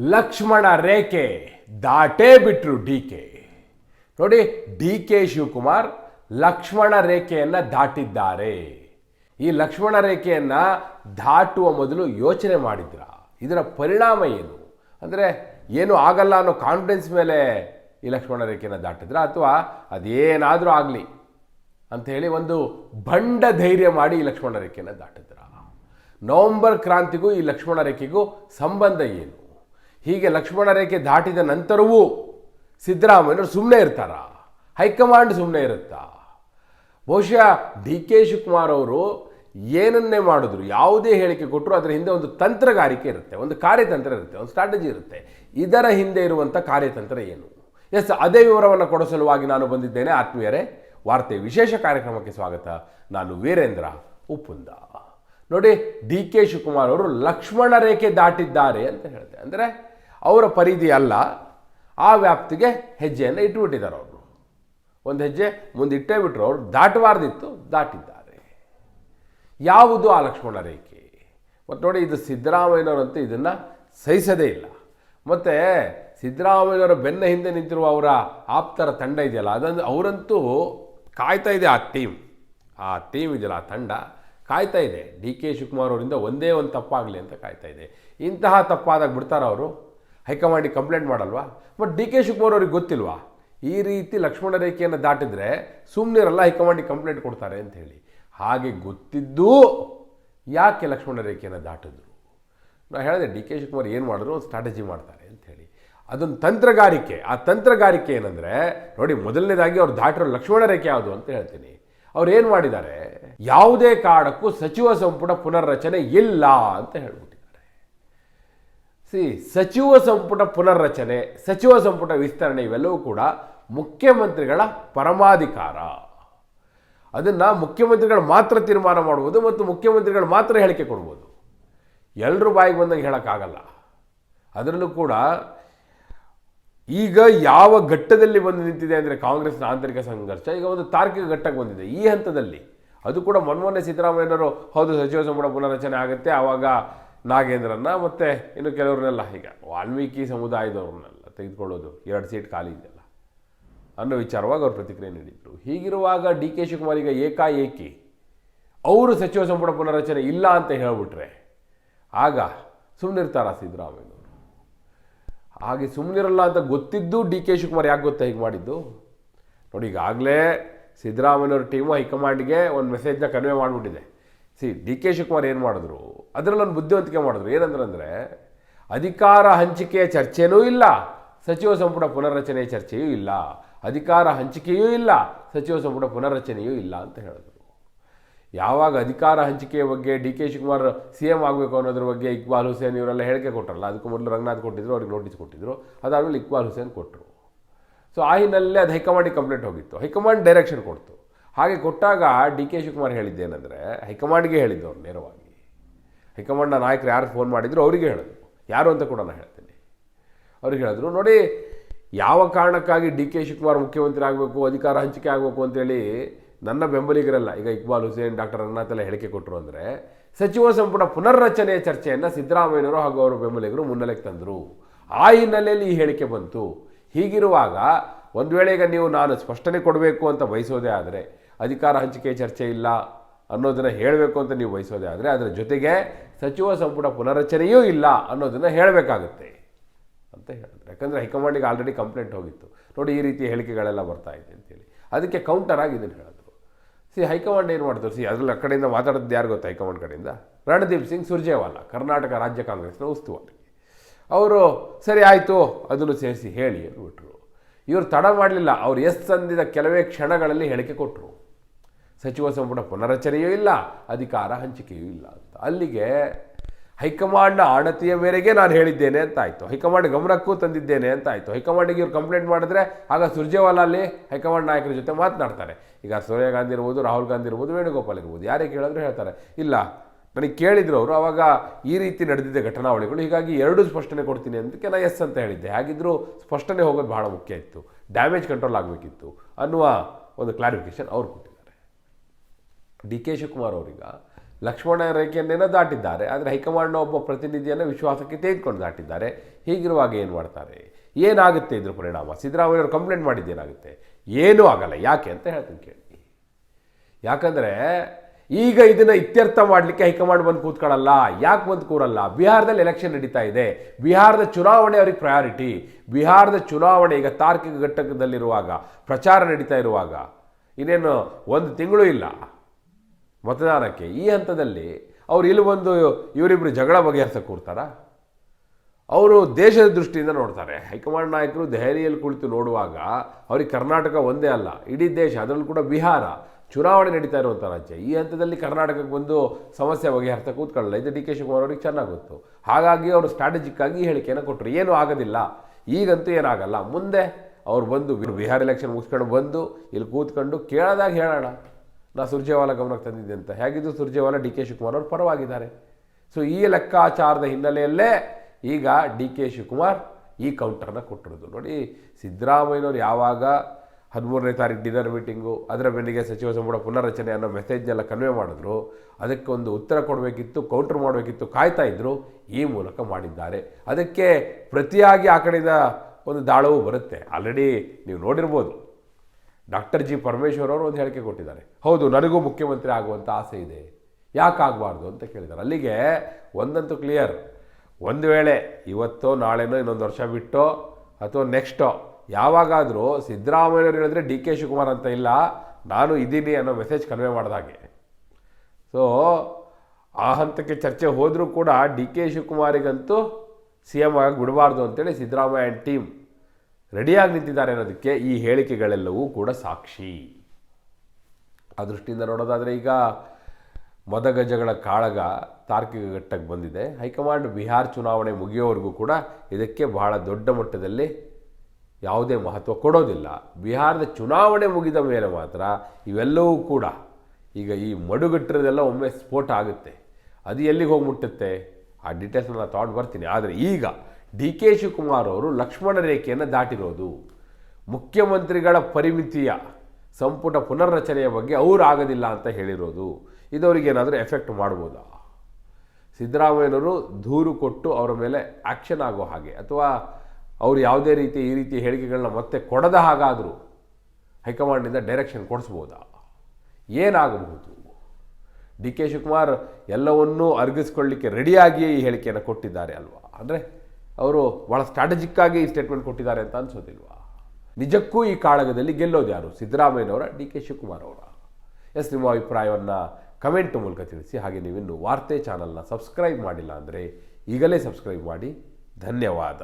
ಲಕ್ಷ್ಮಣ ರೇಖೆ ದಾಟೇ ಬಿಟ್ರು ಡಿ ಕೆ. ನೋಡಿ, ಡಿ ಕೆ ಶಿವಕುಮಾರ್ ಲಕ್ಷ್ಮಣ ರೇಖೆಯನ್ನು ದಾಟಿದ್ದಾರೆ. ಈ ಲಕ್ಷ್ಮಣ ರೇಖೆಯನ್ನು ದಾಟುವ ಮೊದಲು ಯೋಚನೆ ಮಾಡಿದ್ರ? ಇದರ ಪರಿಣಾಮ ಏನು? ಅಂದರೆ ಏನು ಆಗಲ್ಲ ಅನ್ನೋ ಕಾನ್ಫಿಡೆನ್ಸ್ ಮೇಲೆ ಈ ಲಕ್ಷ್ಮಣ ರೇಖೆಯನ್ನು ದಾಟಿದ್ರ? ಅಥವಾ ಅದೇನಾದರೂ ಆಗಲಿ ಅಂತ ಹೇಳಿ ಒಂದು ಬಂಡ ಧೈರ್ಯ ಮಾಡಿ ಈ ಲಕ್ಷ್ಮಣ ರೇಖೆಯನ್ನು ದಾಟಿದ್ರ? ನವಂಬರ್ ಕ್ರಾಂತಿಗೂ ಈ ಲಕ್ಷ್ಮಣ ರೇಖೆಗೂ ಸಂಬಂಧ ಏನು? ಹೀಗೆ ಲಕ್ಷ್ಮಣ ರೇಖೆ ದಾಟಿದ ನಂತರವೂ ಸಿದ್ದರಾಮಯ್ಯರು ಸುಮ್ಮನೆ ಇರ್ತಾರ. ಹೈಕಮಾಂಡ್ ಸುಮ್ಮನೆ ಇರುತ್ತಾ? ಬಹುಶಃ ಡಿ ಕೆ ಶಿವಕುಮಾರ್ ಅವರು ಏನನ್ನೇ ಮಾಡಿದ್ರು, ಯಾವುದೇ ಹೇಳಿಕೆ ಕೊಟ್ಟರು ಅದರ ಹಿಂದೆ ಒಂದು ತಂತ್ರಗಾರಿಕೆ ಇರುತ್ತೆ, ಒಂದು ಕಾರ್ಯತಂತ್ರ ಇರುತ್ತೆ, ಒಂದು ಸ್ಟ್ರಾಟಜಿ ಇರುತ್ತೆ. ಇದರ ಹಿಂದೆ ಇರುವಂಥ ಕಾರ್ಯತಂತ್ರ ಏನು? ಎಸ್, ಅದೇ ವಿವರವನ್ನು ಕೊಡೋ ಸಲುವಾಗಿ ನಾನು ಬಂದಿದ್ದೇನೆ. ಆತ್ಮೀಯರೇ, ವಾರ್ತೆ ವಿಶೇಷ ಕಾರ್ಯಕ್ರಮಕ್ಕೆ ಸ್ವಾಗತ. ನಾನು ವೀರೇಂದ್ರ ಉಪ್ಪುಂದ. ನೋಡಿ, ಡಿ ಕೆ ಶಿವಕುಮಾರ್ ಅವರು ಲಕ್ಷ್ಮಣ ರೇಖೆ ದಾಟಿದ್ದಾರೆ ಅಂತ ಹೇಳ್ತೆ ಅಂದರೆ ಅವರ ಪರಿಧಿ ಅಲ್ಲ, ಆ ವ್ಯಾಪ್ತಿಗೆ ಹೆಜ್ಜೆಯನ್ನು ಇಟ್ಟುಬಿಟ್ಟಿದ್ದಾರೆ ಅವರು. ಒಂದು ಹೆಜ್ಜೆ ಮುಂದೆ ಇಟ್ಟೇ ಬಿಟ್ಟರು ಅವರು, ದಾಟಬಾರ್ದಿತ್ತು, ದಾಟಿದ್ದಾರೆ. ಯಾವುದು ಆ ಲಕ್ಷ್ಮಣ ರೇಖೆ? ಮತ್ತು ನೋಡಿ, ಇದು ಸಿದ್ದರಾಮಯ್ಯನವರಂತೂ ಇದನ್ನು ಸಹಿಸದೇ ಇಲ್ಲ. ಮತ್ತು ಸಿದ್ದರಾಮಯ್ಯನವರ ಬೆನ್ನ ಹಿಂದೆ ನಿಂತಿರುವ ಅವರ ಆಪ್ತರ ತಂಡ ಇದೆಯಲ್ಲ ಅದನ್ನು ಅವರಂತೂ ಕಾಯ್ತಾ ಇದೆ ಆ ಟೀಮ್. ಆ ಟೀಮ್ ಇದೆಯಲ್ಲ, ಆ ತಂಡ ಕಾಯ್ತಾ ಇದೆ. ಡಿ ಕೆ ಶಿವಕುಮಾರ್ ಅವರಿಂದ ಒಂದೇ ಒಂದು ತಪ್ಪಾಗಲಿ ಅಂತ ಕಾಯ್ತಾ ಇದೆ. ಇಂತಹ ತಪ್ಪಾದಾಗ ಬಿಡ್ತಾರ ಅವರು. ಹೈಕಮಾಂಡಿಗೆ ಕಂಪ್ಲೇಂಟ್ ಮಾಡಲ್ವಾ? ಬಟ್ ಡಿ ಕೆ ಶಿವಕುಮಾರ್ ಅವ್ರಿಗೆ ಗೊತ್ತಿಲ್ವಾ? ಈ ರೀತಿ ಲಕ್ಷ್ಮಣ ರೇಖೆಯನ್ನು ದಾಟಿದ್ರೆ ಸುಮ್ಮನಿರಲ್ಲ ಹೈಕಮಾಂಡಿಗೆ ಕಂಪ್ಲೇಂಟ್ ಕೊಡ್ತಾರೆ ಅಂತ ಹೇಳಿ. ಹಾಗೆ ಗೊತ್ತಿದ್ದು ಯಾಕೆ ಲಕ್ಷ್ಮಣ ರೇಖೆಯನ್ನು ದಾಟಿದ್ರು? ನಾನು ಹೇಳಿದೆ, ಡಿ ಕೆ ಶಿವಕುಮಾರ್ ಏನು ಮಾಡಿದ್ರು? ಒಂದು ಸ್ಟ್ರಾಟಜಿ ಮಾಡ್ತಾರೆ ಅಂತ ಹೇಳಿ. ಅದೊಂದು ತಂತ್ರಗಾರಿಕೆ. ಆ ತಂತ್ರಗಾರಿಕೆ ಏನಂದರೆ, ನೋಡಿ, ಮೊದಲನೇದಾಗಿ ಅವ್ರು ದಾಟಿರೋ ಲಕ್ಷ್ಮಣ ರೇಖೆ ಯಾವುದು ಅಂತ ಹೇಳ್ತೀನಿ. ಅವ್ರು ಏನು ಮಾಡಿದ್ದಾರೆ? ಯಾವುದೇ ಕಾರಣಕ್ಕೂ ಸಚಿವ ಸಂಪುಟ ಪುನರ್ರಚನೆ ಇಲ್ಲ ಅಂತ ಹೇಳ್ಬಿಟ್ಟಿದ್ದಾರೆ ಸಿ ಸಚಿವ ಸಂಪುಟ ಪುನರ್ರಚನೆ, ಸಚಿವ ಸಂಪುಟ ವಿಸ್ತರಣೆ ಇವೆಲ್ಲವೂ ಕೂಡ ಮುಖ್ಯಮಂತ್ರಿಗಳ ಪರಮಾಧಿಕಾರ. ಅದನ್ನು ಮುಖ್ಯಮಂತ್ರಿಗಳು ಮಾತ್ರ ತೀರ್ಮಾನ ಮಾಡ್ಬೋದು ಮತ್ತು ಮುಖ್ಯಮಂತ್ರಿಗಳು ಮಾತ್ರ ಹೇಳಿಕೆ ಕೊಡ್ಬೋದು. ಎಲ್ಲರೂ ಬಾಯಿಗೆ ಬಂದಂಗೆ ಹೇಳೋಕ್ಕಾಗಲ್ಲ. ಅದರಲ್ಲೂ ಕೂಡ ಈಗ ಯಾವ ಘಟ್ಟದಲ್ಲಿ ಬಂದು ನಿಂತಿದೆ ಅಂದರೆ ಕಾಂಗ್ರೆಸ್ನ ಆಂತರಿಕ ಸಂಘರ್ಷ, ಈಗ ಒಂದು ತಾರ್ಕಿಕ ಘಟ್ಟಕ್ಕೆ ಬಂದಿದೆ. ಈ ಹಂತದಲ್ಲಿ ಅದು ಕೂಡ ಮೊನ್ನೆ ಸಿದ್ದರಾಮಯ್ಯನವರು ಹೌದು ಸಚಿವ ಸಂಪುಟ ಪುನರ್ರಚನೆ ಆಗುತ್ತೆ, ಆವಾಗ ನಾಗೇಂದ್ರನ್ನ, ಮತ್ತು ಇನ್ನು ಕೆಲವ್ರನ್ನೆಲ್ಲ ಈಗ ವಾಲ್ಮೀಕಿ ಸಮುದಾಯದವ್ರನ್ನೆಲ್ಲ ತೆಗೆದುಕೊಳ್ಳೋದು, ಎರಡು ಸೀಟ್ ಖಾಲಿ ಇದೆಯಲ್ಲ. ಅನ್ನೋ ವಿಚಾರವಾಗಿ ಅವ್ರು ಪ್ರತಿಕ್ರಿಯೆ ನೀಡಿದರು. ಹೀಗಿರುವಾಗ ಡಿ ಕೆ ಶಿವಕುಮಾರ್ ಈಗ ಏಕಾಏಕಿ, ಅವರು ಸಚಿವ ಸಂಪುಟ ಪುನರಚನೆ ಇಲ್ಲ ಅಂತ ಹೇಳಿಬಿಟ್ರೆ ಆಗ ಸುಮ್ಮನಿರ್ತಾರ ಸಿದ್ದರಾಮಯ್ಯನವರು. ಹಾಗೆ ಸುಮ್ಮನಿರಲ್ಲ ಅಂತ ಗೊತ್ತಿದ್ದು ಡಿ ಕೆ ಶಿವಕುಮಾರ್ ಯಾಕೆ ಗೊತ್ತಾ ಹೀಗೆ ಮಾಡಿದ್ದು? ನೋಡಿ, ಈಗಾಗಲೇ ಸಿದ್ದರಾಮಯ್ಯವ್ರ ಟೀಮು ಹೈಕಮಾಂಡ್ಗೆ ಒಂದು ಮೆಸೇಜ್ನ ಕನ್ವೆ ಮಾಡಿಬಿಟ್ಟಿದೆ. ಸಿ, ಡಿ ಕೆ ಶಿವಕುಮಾರ್ ಏನು ಮಾಡಿದ್ರು? ಅದರಲ್ಲಿ ಒಂದು ಬುದ್ಧಿವಂತಿಕೆ ಮಾಡಿದ್ರು. ಏನಂದ್ರೆ ಅಧಿಕಾರ ಹಂಚಿಕೆಯ ಚರ್ಚೆಯೂ ಇಲ್ಲ, ಸಚಿವ ಸಂಪುಟ ಪುನರ್ರಚನೆಯ ಚರ್ಚೆಯೂ ಇಲ್ಲ, ಅಧಿಕಾರ ಹಂಚಿಕೆಯೂ ಇಲ್ಲ, ಸಚಿವ ಸಂಪುಟ ಪುನರ್ರಚನೆಯೂ ಇಲ್ಲ ಅಂತ ಹೇಳಿದ್ರು. ಯಾವಾಗ ಅಧಿಕಾರ ಹಂಚಿಕೆಯ ಬಗ್ಗೆ D K Shivakumar C M ಆಗಬೇಕು ಅನ್ನೋದ್ರ ಬಗ್ಗೆ ಇಕ್ಬಾಲ್ ಹುಸೇನ್ ಇವರೆಲ್ಲ ಹೇಳಿಕೆ ಕೊಟ್ಟರಲ್ಲ ಅದಕ್ಕೂ ಮೊದಲು ರಂಗನಾಥ್ ಕೊಟ್ಟಿದ್ರು, ಅವ್ರಿಗೆ ನೋಟಿಸ್ ಕೊಟ್ಟಿದ್ರು, ಅದಾದಮೇಲೆ ಇಕ್ಬಾಲ್ ಹುಸೇನ್ ಕೊಟ್ಟರು ಸೊ, ಆ ಹಿನ್ನೆಲೆ ಅದು ಹೈಕಮಾಂಡಿಗೆ ಕಂಪ್ಲೇಂಟ್ ಹೋಗಿತ್ತು. ಹೈಕಮಾಂಡ್ ಡೈರೆಕ್ಷನ್ ಕೊಡ್ತು. ಹಾಗೆ ಕೊಟ್ಟಾಗ ಡಿ ಕೆ ಶಿವಕುಮಾರ್ ಹೇಳಿದ್ದೇನೆಂದರೆ ಹೈಕಮಾಂಡ್ಗೆ ಹೇಳಿದ್ದು ಅವ್ರು ನೇರವಾಗಿ. ಹೈಕಮಾಂಡ್ನ ನಾಯಕರು ಯಾರು ಫೋನ್ ಮಾಡಿದ್ರು ಅವರಿಗೆ ಹೇಳಿದ್ರು ಯಾರು ಅಂತ ಕೂಡ ನಾನು ಹೇಳ್ತೀನಿ. ಅವ್ರಿಗೆ ಹೇಳಿದ್ರು, ನೋಡಿ, ಯಾವ ಕಾರಣಕ್ಕಾಗಿ ಡಿ ಕೆ ಶಿವಕುಮಾರ್ ಮುಖ್ಯಮಂತ್ರಿ ಆಗಬೇಕು ಅಧಿಕಾರ ಹಂಚಿಕೆ ಆಗಬೇಕು ಅಂತೇಳಿ ನನ್ನ ಬೆಂಬಲಿಗರಲ್ಲ, ಈಗ ಇಕ್ಬಾಲ್ ಹುಸೇನ್, ಡಾಕ್ಟರ್ ರಂಗನಾಥ್ ಎಲ್ಲ ಹೇಳಿಕೆ ಕೊಟ್ಟರು ಅಂದರೆ, ಸಚಿವ ಸಂಪುಟ ಪುನರ್ರಚನೆಯ ಚರ್ಚೆಯನ್ನು ಸಿದ್ದರಾಮಯ್ಯನವರು ಹಾಗೂ ಅವರ ಬೆಂಬಲಿಗರು ಮುನ್ನೆಲೆಗೆ ತಂದರು. ಆ ಹಿನ್ನೆಲೆಯಲ್ಲಿ ಈ ಹೇಳಿಕೆ ಬಂತು. ಹೀಗಿರುವಾಗ, ಒಂದು ವೇಳೆ ಈಗ ನೀವು ನಾನು ಸ್ಪಷ್ಟನೆ ಕೊಡಬೇಕು ಅಂತ ಬಯಸೋದೇ ಆದರೆ ಅಧಿಕಾರ ಹಂಚಿಕೆ ಚರ್ಚೆ ಇಲ್ಲ ಅನ್ನೋದನ್ನು ಹೇಳಬೇಕು ಅಂತ ನೀವು ಬಯಸೋದೇ ಆದರೆ ಅದರ ಜೊತೆಗೆ ಸಚಿವ ಸಂಪುಟ ಪುನರಚನೆಯೂ ಇಲ್ಲ ಅನ್ನೋದನ್ನು ಹೇಳಬೇಕಾಗುತ್ತೆ ಅಂತ ಹೇಳಿದ್ರು. ಯಾಕಂದರೆ ಹೈಕಮಾಂಡಿಗೆ ಆಲ್ರೆಡಿ ಕಂಪ್ಲೇಂಟ್ ಹೋಗಿತ್ತು. ನೋಡಿ, ಈ ರೀತಿ ಹೇಳಿಕೆಗಳೆಲ್ಲ ಬರ್ತಾ ಇದೆ ಅಂತೇಳಿ. ಅದಕ್ಕೆ ಕೌಂಟರ್ ಆಗಿ ಇದನ್ನು ಹೇಳಿದ್ರು. ಸಿ, ಹೈಕಮಾಂಡ್ ಏನು ಮಾಡಿದ್ರು ಸಿ, ಅದರಲ್ಲಿ ಆ ಕಡೆಯಿಂದ ಮಾತಾಡೋದು ಯಾರು ಗೊತ್ತಾ ಹೈಕಮಾಂಡ್ ಕಡೆಯಿಂದ? ರಣದೀಪ್ ಸಿಂಗ್ ಸುರ್ಜೇವಾಲ, ಕರ್ನಾಟಕ ರಾಜ್ಯ ಕಾಂಗ್ರೆಸ್ನ ಉಸ್ತುವಾರಿ. ಅವರು, ಸರಿ ಆಯಿತು, ಅದನ್ನು ಸೇರಿಸಿ ಹೇಳಿ ಅಂದ್ಬಿಟ್ರು. ಇವರು ತಡ ಮಾಡಲಿಲ್ಲ. ಅವ್ರು ಎಸ್ ಅಂದಿದ ಕೆಲವೇ ಕ್ಷಣಗಳಲ್ಲಿ ಹೇಳಿಕೆ ಕೊಟ್ಟರು ಸಚಿವ ಸಂಪುಟ ಪುನರಚನೆಯೂ ಇಲ್ಲ, ಅಧಿಕಾರ ಹಂಚಿಕೆಯೂ ಇಲ್ಲ ಅಂತ. ಅಲ್ಲಿಗೆ ಹೈಕಮಾಂಡ್ನ ಆಣತಿಯ ಮೇರೆಗೆ ನಾನು ಹೇಳಿದ್ದೇನೆ ಅಂತ ಆಯಿತು. ಹೈಕಮಾಂಡ್ ಗಮನಕ್ಕೂ ತಂದಿದ್ದೇನೆ ಅಂತ ಆಯಿತು. ಹೈಕಮಾಂಡಿಗೆ ಇವರು ಕಂಪ್ಲೇಂಟ್ ಮಾಡಿದ್ರೆ ಆಗ ಸುರ್ಜೇವಾಲಾ ಅಲ್ಲಿ ಹೈಕಮಾಂಡ್ ನಾಯಕರ ಜೊತೆ ಮಾತನಾಡ್ತಾರೆ. ಈಗ ಸೋನಿಯಾ ಗಾಂಧಿ ಇರ್ಬೋದು, ರಾಹುಲ್ ಗಾಂಧಿ ಇರ್ಬೋದು, ವೇಣುಗೋಪಾಲ್ ಇರ್ಬೋದು, ಯಾರೇ ಕೇಳಿದ್ರು ಹೇಳ್ತಾರೆ. ಇಲ್ಲ, ನನಗೆ ಕೇಳಿದ್ರು ಅವರು ಆವಾಗ ಈ ರೀತಿ ನಡೆದಿದ್ದ ಘಟನಾವಳಿಗಳು, ಹೀಗಾಗಿ ಎರಡು ಸ್ಪಷ್ಟನೆ ಕೊಡ್ತೀನಿ ಅಂತ ನಾನು ಎಸ್ ಅಂತ ಹೇಳಿದ್ದೆ. ಹಾಗಿದ್ರೂ ಸ್ಪಷ್ಟನೆ ಹೋಗೋದು ಬಹಳ ಮುಖ್ಯ ಇತ್ತು. ಡ್ಯಾಮೇಜ್ ಕಂಟ್ರೋಲ್ ಆಗಬೇಕಿತ್ತು ಅನ್ನುವ ಒಂದು ಕ್ಲಾರಿಫಿಕೇಶನ್ ಅವ್ರು ಕೊಟ್ಟಿದ್ದಾರೆ ಡಿ ಕೆ ಶಿವಕುಮಾರ್ ಅವರೀಗ ಲಕ್ಷ್ಮಣ ರೇಖೆಯನ್ನೇನೋ ದಾಟಿದ್ದಾರೆ, ಆದರೆ ಹೈಕಮಾಂಡ್ನ ಒಬ್ಬ ಪ್ರತಿನಿಧಿಯನ್ನು ವಿಶ್ವಾಸಕ್ಕೆ ತೆಗೆದುಕೊಂಡು ದಾಟಿದ್ದಾರೆ. ಹೀಗಿರುವಾಗ ಏನು ಮಾಡ್ತಾರೆ? ಏನಾಗುತ್ತೆ ಇದ್ರ ಪರಿಣಾಮ? ಸಿದ್ದರಾಮಯ್ಯವರು ಕಂಪ್ಲೇಂಟ್ ಮಾಡಿದ್ದೇನಾಗುತ್ತೆ ಏನೂ ಆಗಲ್ಲ. ಯಾಕೆ ಅಂತ ಹೇಳ್ತೀನಿ ಕೇಳಿ. ಯಾಕಂದರೆ ಈಗ ಇದನ್ನು ಇತ್ಯರ್ಥ ಮಾಡಲಿಕ್ಕೆ ಹೈಕಮಾಂಡ್ ಬಂದು ಕೂತ್ಕೊಳ್ಳಲ್ಲ. ಯಾಕೆ ಬಂದು ಕೂರಲ್ಲ? ಬಿಹಾರದಲ್ಲಿ ಎಲೆಕ್ಷನ್ ನಡೀತಾ ಇದೆ. ಬಿಹಾರದ ಚುನಾವಣೆ ಅವ್ರಿಗೆ ಪ್ರಯಾರಿಟಿ ಬಿಹಾರದ ಚುನಾವಣೆ ಈಗ ತಾರ್ಕಿಕ ಘಟಕದಲ್ಲಿರುವಾಗ, ಪ್ರಚಾರ ನಡೀತಾ ಇರುವಾಗ, ಇನ್ನೇನು ಒಂದು ತಿಂಗಳು ಇಲ್ಲ. ಮತದಾನಕ್ಕೆ ಈ ಹಂತದಲ್ಲಿ ಅವ್ರು ಇಲ್ಲಿ ಬಂದು ಇವರಿಬ್ಬರು ಜಗಳ ಬಗೆಹರಿಸಕ್ಕೆ ಕೂರ್ತಾರಾ? ಅವರು ದೇಶದ ದೃಷ್ಟಿಯಿಂದ ನೋಡ್ತಾರೆ. ಹೈಕಮಾಂಡ್ ನಾಯಕರು ದೆಹಲಿಯಲ್ಲಿ ಕುಳಿತು ನೋಡುವಾಗ ಅವ್ರಿಗೆ ಕರ್ನಾಟಕ ಒಂದೇ ಅಲ್ಲ, ಇಡೀ ದೇಶ, ಅದರಲ್ಲೂ ಕೂಡ ಬಿಹಾರ ಚುನಾವಣೆ ನಡೀತಾ ಇರುವಂಥ ರಾಜ್ಯ. ಈ ಹಂತದಲ್ಲಿ ಕರ್ನಾಟಕಕ್ಕೆ ಬಂದು ಸಮಸ್ಯೆ ಅರ್ಥ ಕೂತ್ಕೊಳ್ಳಲ್ಲ. ಇದು ಡಿ ಕೆ ಶಿವಕುಮಾರ್ ಅವ್ರಿಗೆ ಚೆನ್ನಾಗಿ ಗೊತ್ತು. ಹಾಗಾಗಿ ಅವರು ಸ್ಟ್ರಾಟಜಿಕ್ಕಾಗಿ ಹೇಳಿಕೆಯನ್ನು ಕೊಟ್ಟರು ಏನೂ ಆಗೋದಿಲ್ಲ. ಈಗಂತೂ ಏನಾಗಲ್ಲ ಮುಂದೆ ಅವ್ರು ಬಂದು ಬಿಹಾರ್ ಎಲೆಕ್ಷನ್ ಮುಗಿಸ್ಕೊಂಡು ಬಂದು ಇಲ್ಲಿ ಕೂತ್ಕೊಂಡು ಕೇಳೋದಾಗ ಹೇಳೋಣ. ನಾ ಸುರ್ಜೇವಾಲ ಗಮನಕ್ಕೆ ತಂದಿದ್ದೆ ಅಂತ. ಹೇಗಿದ್ದು ಸುರ್ಜೇವಾಲ ಡಿ ಕೆ ಶಿವಕುಮಾರ್ ಅವರು ಪರವಾಗಿದ್ದಾರೆ. ಸೊ ಈ ಲೆಕ್ಕಾಚಾರದ ಹಿನ್ನೆಲೆಯಲ್ಲೇ ಈಗ ಡಿ ಕೆ ಶಿವಕುಮಾರ್ ಈ ಕೌಂಟರ್ನ ಕೊಟ್ಟಿರೋದು. ನೋಡಿ, ಸಿದ್ದರಾಮಯ್ಯನವರು ಯಾವಾಗ ಹದಿಮೂರನೇ ತಾರೀಕು ಡಿನ್ನರ್ ಮೀಟಿಂಗು ಅದರ ಬೆನ್ನಿಗೆ ಸಚಿವ ಸಂಪುಟ ಪುನರ್ರಚನೆ ಅನ್ನೋ ಮೆಸೇಜ್ನೆಲ್ಲ ಕನ್ವೆ ಮಾಡಿದ್ರು. ಅದಕ್ಕೆ ಒಂದು ಉತ್ತರ ಕೊಡಬೇಕಿತ್ತು ಕೌಂಟರ್ ಮಾಡಬೇಕಿತ್ತು ಕಾಯ್ತಾ ಇದ್ರು, ಈ ಮೂಲಕ ಮಾಡಿದ್ದಾರೆ. ಅದಕ್ಕೆ ಪ್ರತಿಯಾಗಿ ಆ ಕಡೆಯಿಂದ ಒಂದು ದಾಳವೂ ಬರುತ್ತೆ. ಆಲ್ರೆಡಿ ನೀವು ನೋಡಿರ್ಬೋದು. ಡಾಕ್ಟರ್ ಜಿ ಪರಮೇಶ್ವರ್ ಅವರು ಒಂದು ಹೇಳಿಕೆ ಕೊಟ್ಟಿದ್ದಾರೆ. ಹೌದು, ನನಗೂ ಮುಖ್ಯಮಂತ್ರಿ ಆಗುವಂಥ ಆಸೆ ಇದೆ. ಯಾಕೆ ಆಗಬಾರ್ದು ಅಂತ ಕೇಳಿದ್ದಾರೆ. ಅಲ್ಲಿಗೆ ಒಂದಂತೂ ಕ್ಲಿಯರ್ ಒಂದು ವೇಳೆ ಇವತ್ತೋ, ನಾಳೆನೋ, ಇನ್ನೊಂದು ವರ್ಷ ಬಿಟ್ಟೋ ಅಥವಾ ನೆಕ್ಸ್ಟೋ ಯಾವಾಗಾದರೂ ಸಿದ್ದರಾಮಯ್ಯವ್ರು ಹೇಳಿದ್ರೆ ಡಿ ಕೆ ಶಿವಕುಮಾರ್ ಅಂತ ಇಲ್ಲ, ನಾನು ಇದ್ದೀನಿ ಅನ್ನೋ ಮೆಸೇಜ್ ಕನ್ವೆ ಮಾಡಿದಾಗೆ ಸೊ ಆ ಹಂತಕ್ಕೆ ಚರ್ಚೆ ಹೋದರೂ ಕೂಡ ಡಿ ಕೆ ಶಿವಕುಮಾರಿಗಂತೂ ಸಿ ಎಂ ಆಗಿ ಬಿಡಬಾರ್ದು ಅಂತೇಳಿ ಸಿದ್ದರಾಮಯ್ಯ ಟೀಮ್ ರೆಡಿಯಾಗಿ ನಿಂತಿದ್ದಾರೆ ಅನ್ನೋದಕ್ಕೆ ಈ ಹೇಳಿಕೆಗಳೆಲ್ಲವೂ ಕೂಡ ಸಾಕ್ಷಿ. ಆ ದೃಷ್ಟಿಯಿಂದ ನೋಡೋದಾದರೆ ಈಗ ಮದಗಜಗಳ ಕಾಳಗ ತಾರ್ಕಿಕ ಘಟ್ಟಕ್ಕೆ ಬಂದಿದೆ. ಹೈಕಮಾಂಡ್ ಬಿಹಾರ್ ಚುನಾವಣೆ ಮುಗಿಯೋವರೆಗೂ ಕೂಡ ಇದಕ್ಕೆ ಬಹಳ ದೊಡ್ಡ ಮಟ್ಟದಲ್ಲಿ ಯಾವುದೇ ಮಹತ್ವ ಕೊಡೋದಿಲ್ಲ. ಬಿಹಾರದ ಚುನಾವಣೆ ಮುಗಿದ ಮೇಲೆ ಮಾತ್ರ ಇವೆಲ್ಲವೂ ಕೂಡ ಈಗ ಈ ಮಡುಗಟ್ಟಿರೋದೆಲ್ಲ ಒಮ್ಮೆ ಸ್ಫೋಟ ಆಗುತ್ತೆ. ಅದು ಎಲ್ಲಿಗೆ ಹೋಗಿ ಮುಟ್ಟುತ್ತೆ ಆ ಡೀಟೇಲ್ಸ್ನ ನಾನು ತಗೊಂಡು ಬರ್ತೀನಿ. ಆದರೆ ಈಗ ಡಿ ಕೆ ಶಿವಕುಮಾರ್ ಅವರು ಲಕ್ಷ್ಮಣ ರೇಖೆಯನ್ನು ದಾಟಿರೋದು. ಮುಖ್ಯಮಂತ್ರಿಗಳ ಪರಿಮಿತಿಯ ಸಂಪುಟ ಪುನರ್ರಚನೆಯ ಬಗ್ಗೆ ಅವರು ಆಗೋದಿಲ್ಲ ಅಂತ ಹೇಳಿರೋದು. ಇದು ಅವರಿಗೇನಾದರೂ ಎಫೆಕ್ಟ್ ಮಾಡ್ಬೋದಾ? ಸಿದ್ದರಾಮಯ್ಯನವರು ದೂರು ಕೊಟ್ಟು ಅವರ ಮೇಲೆ ಆ್ಯಕ್ಷನ್ ಆಗೋ ಹಾಗೆ, ಅಥವಾ ಅವರು ಯಾವುದೇ ರೀತಿ ಈ ರೀತಿ ಹೇಳಿಕೆಗಳನ್ನ ಮತ್ತೆ ಕೊಡದ ಹಾಗಾದರೂ ಹೈಕಮಾಂಡಿಂದ ಡೈರೆಕ್ಷನ್ ಕೊಡಿಸ್ಬೋದಾ? ಏನಾಗಬಹುದು? ಡಿ ಕೆ ಶಿವಕುಮಾರ್ ಎಲ್ಲವನ್ನೂ ಅರ್ಗಿಸ್ಕೊಳ್ಳಿಕ್ಕೆ ರೆಡಿಯಾಗಿಯೇ ಈ ಹೇಳಿಕೆಯನ್ನು ಕೊಟ್ಟಿದ್ದಾರೆ ಅಲ್ವಾ? ಅಂದರೆ ಅವರು ಭಾಳ ಸ್ಟ್ರಾಟಜಿಕ್ಕಾಗಿ ಈ ಸ್ಟೇಟ್ಮೆಂಟ್ ಕೊಟ್ಟಿದ್ದಾರೆ ಅಂತ ಅನ್ಸೋದಿಲ್ವಾ? ನಿಜಕ್ಕೂ ಈ ಕಾಳಗದಲ್ಲಿ ಗೆಲ್ಲೋದು ಯಾರು? ಸಿದ್ದರಾಮಯ್ಯನವರ? ಡಿ ಕೆ ಶಿವಕುಮಾರ್ ಅವರ ಎಸ್, ನಿಮ್ಮ ಅಭಿಪ್ರಾಯವನ್ನು ಕಮೆಂಟ್ ಮೂಲಕ ತಿಳಿಸಿ, ಹಾಗೆ ನೀವಿನ್ನು ವಾರ್ತೆ ಚಾನಲ್ನ ಸಬ್ಸ್ಕ್ರೈಬ್ ಮಾಡಿಲ್ಲ ಅಂದರೆ ಈಗಲೇ ಸಬ್ಸ್ಕ್ರೈಬ್ ಮಾಡಿ. ಧನ್ಯವಾದ.